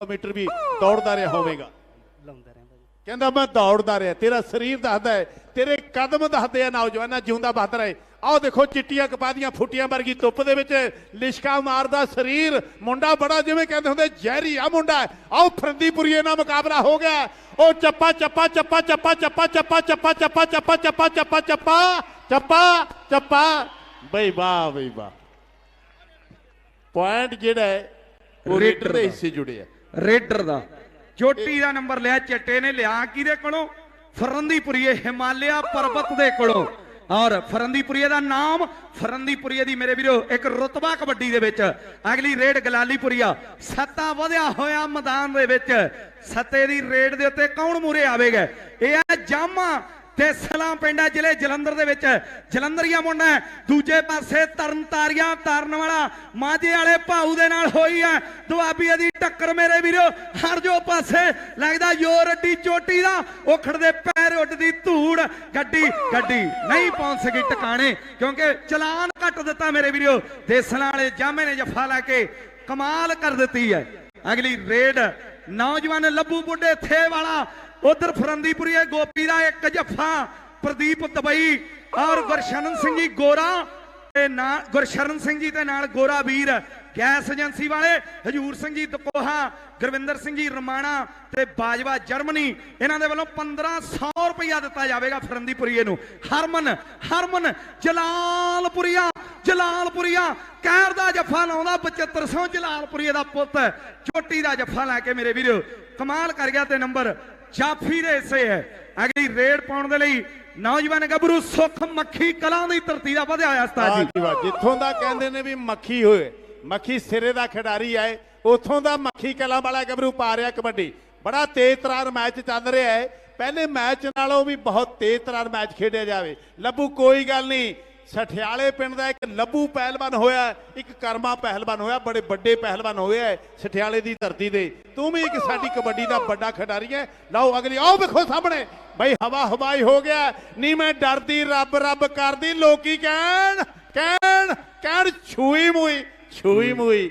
Metre ਵੀ ਦੌੜਦਾ ਰਿਹਾ ਹੋਵੇਗਾ ਲਾਉਂਦੇ ਰਹੇ ਭਾਜੀ ਕਹਿੰਦਾ ਮੈਂ ਦੌੜਦਾ ਰਿਹਾ ਤੇਰਾ ਸਰੀਰ ਦੱਸਦਾ ਹੈ ਤੇਰੇ ਕਦਮ ਦੱਸਦੇ ਆ ਨੌਜਵਾਨਾਂ ਜਿਉਂਦਾ ਬਹਾਦਰ ਹੈ ਆਓ ਦੇਖੋ ਚਿੱਟੀਆਂ ਕਪਾਦੀਆਂ ਫੁੱਟੀਆਂ ਵਰਗੀ ਧੁੱਪ ਦੇ ਵਿੱਚ ਲਿਸ਼ਕਾ ਮਾਰਦਾ ਸਰੀਰ ਮੁੰਡਾ ਬੜਾ ਜਿਵੇਂ ਕਹਿੰਦੇ ਹੁੰਦੇ ਜ਼ਹਿਰੀ ਆ ਮੁੰਡਾ ਹੈ। ਆਓ ਫਰੰਦੀਪੁਰੀਏ ਨਾਲ ਮੁਕਾਬਲਾ ਹੋ ਗਿਆ ਉਹ ਚੱਪਾ ਚੱਪਾ ਚੱਪਾ ਚੱਪਾ ਚੱਪਾ ਚੱਪਾ ਚੱਪਾ ਚੱਪਾ ਚੱਪਾ ਚੱਪਾ ਚੱਪਾ ਚੱਪਾ ਚੱਪਾ ਚੱਪਾ ਬਈ ਵਾਹ ਬਈ ਵਾਹ ਪੁਆਇੰਟ ਜਿਹੜਾ ਹੈ ਉਹ ਰੇਡਰ ਦੇ ਹਿੱਸੇ ਜੁੜੇ ਆ ਰੇਡਰ ਦਾ। ਚੋਟੀ ਦਾ ਨੰਬਰ ਲਿਆ, ਚੱਟੇ ਨੇ ਲਿਆ ਕਿਹਦੇ ਕੋਲੋਂ? ਫਰੰਦੀਪੁਰੀਏ, ਹਿਮਾਲਿਆ ਪਰਬਤ ਦੇ ਕੋਲੋਂ। ਔਰ ਫਰੰਦੀਪੁਰੀਏ ਦਾ ਨਾਮ, ਫਰੰਦੀਪੁਰੀਏ ਦੀ ਮੇਰੇ ਵੀਰੋ, ਇੱਕ ਰੁਤਬਾ ਕਬੱਡੀ ਦੇ ਵਿੱਚ। ਅਗਲੀ ਰੇਡ ਗਲਾਲੀਪੁਰੀਆ। ਸੱਤਾ ਵਧਿਆ ਹੋਇਆ ਮੈਦਾਨ ਦੇ ਵਿੱਚ। ਸੱਤੇ ਦੀ ਰੇਡ ਦੇ ਉੱਤੇ ਕੌਣ ਮੂਰੇ ਆਵੇਗਾ? ਇਹ ਹੈ ਜਾਮਾ। ਤੇ ਸਲਾਮ ਪਿੰਡਾ ਜ਼ਿਲ੍ਹੇ ਜਲੰਧਰ ਦੇ ਵਿੱਚ। ਜਲੰਧਰੀਆ ਮੁੰਡਾ ਦੂਜੇ ਪਾਸੇ ਤਰਨਤਾਰੀਆਂ ਤਾਰਨ ਵਾਲਾ ਮਾਝੇ ਵਾਲੇ ਭਾਊ ਦੇ ਨਾਲ ਹੋਈ ਹੈ ਦੁਆਬੀ ਦੀ ਟੱਕਰ ਮੇਰੇ ਵੀਰੋ, ਹਰ ਜੋ ਪਾਸੇ ਲੱਗਦਾ ਯੋਰ ਅੱਡੀ ਚੋਟੀ ਦਾ, ਉਖੜ ਪੈਰ ਉੱਡਦੀ ਧੂੜ। ਗੱਡੀ ਗੱਡੀ ਨਹੀਂ ਪਹੁੰਚ ਸਕੀ ਟਿਕਾਣੇ, ਕਿਉਂਕਿ ਚਲਾਨ ਕੱਟ ਦਿੱਤਾ ਮੇਰੇ ਵੀਰੋ। ਦੇਸਲਾਂ ਵਾਲੇ ਜਾਮੇ ਨੇ ਜਫਾ ਲਾ ਕੇ ਕਮਾਲ ਕਰ ਦਿੱਤੀ ਹੈ। ਅਗਲੀ ਰੇਡ, ਨੌਜਵਾਨ ਲੱਭੂ ਬੁੱਢੇ ਥੇ ਵਾਲਾ ਉਧਰ ਫਰੰਦੀਪੁਰੀਏ ਗੋਪੀ ਦਾ ਇੱਕ ਜੱਫਾ, ਪ੍ਰਦੀਪ ਤਬਈ ਔਰ ਗੁਰਸ਼ਰਨ ਸਿੰਘ ਜੀ ਗੋਰਾ ਤੇ ਨਾਲ ਗੁਰਸ਼ਰਨ ਸਿੰਘ ਜੀ ਦੇ ਨਾਲ ਗੋਰਾ ਵੀਰ, ਗੈਸ ਏਜੰਸੀ ਵਾਲੇ, ਹਜੂਰ ਸਿੰਘ ਜੀ ਦਪੋਹਾ ਗੁਰਵਿੰਦਰ ਸਿੰਘ ਜੀ ਰਮਾਣਾ ਤੇ ਬਾਜਵਾ ਜਰਮਨੀ, ਇਹਨਾਂ ਦੇ ਵੱਲੋਂ 1500 ਰੁਪਇਆ ਦਿੱਤਾ ਜਾਵੇਗਾ ਫਰੰਦੀਪੁਰੀਏ ਨੂੰ। ਹਰਮਨ ਹਰਮਨ, ਜਲਾਲਪੁਰੀਆ ਜਲਾਲਪੁਰੀਆ, ਕਹਿਰ ਦਾ ਜੱਫਾ ਲਾਉਂਦਾ 7500 ਜਲਾਲਪੁਰੀਏ ਦਾ ਪੁੱਤ, ਚੋਟੀ ਦਾ ਜੱਫਾ ਲੈ ਕੇ ਮੇਰੇ ਵੀਰੋ, ਕਮਾਲ ਕਰ ਗਿਆ ਤੇ ਨੰਬਰ। ਜਾਫੀ ਦੇ ਹਿੱਸੇ ਹੈ। ਅਗਲੀ ਰੇਡ ਪਾਉਣ ਦੇ ਲਈ ਨੌਜਵਾਨ ਗੱਭਰੂ ਸੁਖ ਮੱਖੀ ਕਲਾਂ ਦੀ ਧਰਤੀ ਦਾ ਵਧਿਆ ਹੋਇਆ ਉਸਤਾਦ ਜੀ। ਵਾਹ ਜਿੱਥੋਂ ਦਾ ਕਹਿੰਦੇ ਨੇ ਵੀ ਮੱਖੀ ਹੋਏ, ਮੱਖੀ ਸਿਰੇ ਦਾ ਖਿਡਾਰੀ ਆਏ, ਉਥੋਂ ਦਾ ਮੱਖੀ ਕਲਾ ਵਾਲਾ ਗੱਭਰੂ ਪਾ ਰਿਹਾ ਕਬੱਡੀ। ਬੜਾ ਤੇਜ਼ ਤਰਾਰ ਮੈਚ ਚੱਲ ਰਿਹਾ ਹੈ। ਪਹਿਲੇ ਮੈਚ ਨਾਲੋਂ ਵੀ ਬਹੁਤ ਤੇਜ਼ ਤਰਾਰ ਮੈਚ ਖੇਡਿਆ ਜਾਵੇ। ਲੱਭੂ ਕੋਈ ਗੱਲ ਨਹੀਂ। ਸਠਿਆਲੇ ਪਿੰਡ ਦਾ ਇੱਕ ਲੱਭੂ ਪਹਿਲਵਾਨ ਹੋਇਆ ਇੱਕ ਕਰਮਾ ਪਹਿਲਵਾਨ ਹੋਇਆ, ਬੜੇ ਵੱਡੇ ਪਹਿਲਵਾਨ ਹੋਏ ਹੈ ਸਠਿਆਲੇ ਦੀ ਧਰਤੀ ਦੇ। ਤੂੰ ਵੀ ਇੱਕ ਸਾਡੀ ਕਬੱਡੀ ਦਾ ਵੱਡਾ ਖਿਡਾਰੀ ਹੈ। ਲਓ ਅਗਲੀ, ਆਓ ਵੇਖੋ ਸਾਹਮਣੇ। ਬਈ ਹਵਾ ਹਵਾਈ ਹੋ ਗਿਆ ਨਹੀਂ ਮੈਂ ਡਰਦੀ, ਰੱਬ ਰੱਬ ਕਰਦੀ, ਲੋਕੀ ਕਹਿਣ ਕਹਿਣ ਕਹਿਣ, ਛੂਈ ਮੂਈ ਛੂਈ ਮੂਈ